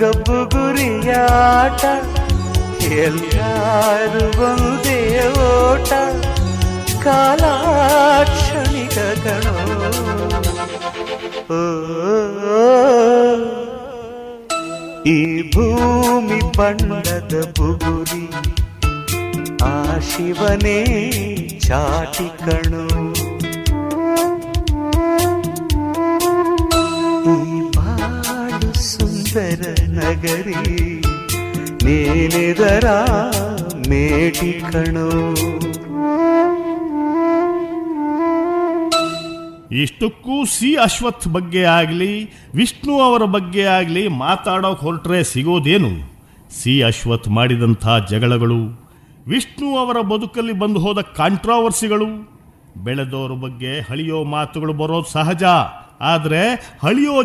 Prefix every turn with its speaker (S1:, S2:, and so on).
S1: ಗಬ್ಬು ಗುರಿಯಾಟ, ಎಲ್ಲಾರು ಒಂದೇ ಓಟ ಕಾಲಾಕ್ಷಣಿಕ ಕಣೋ ಈ ಭೂಮಿ ಬಣ್ಣದ ಬುಗುರಿ ಆ ಶಿವನೇ ಚಾಟಿ ಕಣು. ಸುಂದರ ನಗರಿ ನೀನಿದರ ಮೇಟಿ
S2: ಇಷ್ಟಕ್ಕೂ ಸಿ ಅಶ್ವಥ್ ಬಗ್ಗೆ ಆಗಲಿ, ವಿಷ್ಣು ಅವರ ಬಗ್ಗೆ ಆಗಲಿ ಮಾತಾಡೋಕೆ ಹೊರಟ್ರೆ ಸಿಗೋದೇನು? ಸಿ ಅಶ್ವಥ್ ಮಾಡಿದಂಥ ಜಗಳಗಳು, ವಿಷ್ಣು ಅವರ ಬದುಕಲ್ಲಿ ಬಂದು ಹೋದ ಕಾಂಟ್ರಾವರ್ಸಿಗಳು, ಬೆಳೆದೋರ ಬಗ್ಗೆ ಹಳಿಯೋ ಮಾತುಗಳು ಬರೋದು ಸಹಜ, ಆದರೆ ಹಳಿಯೋ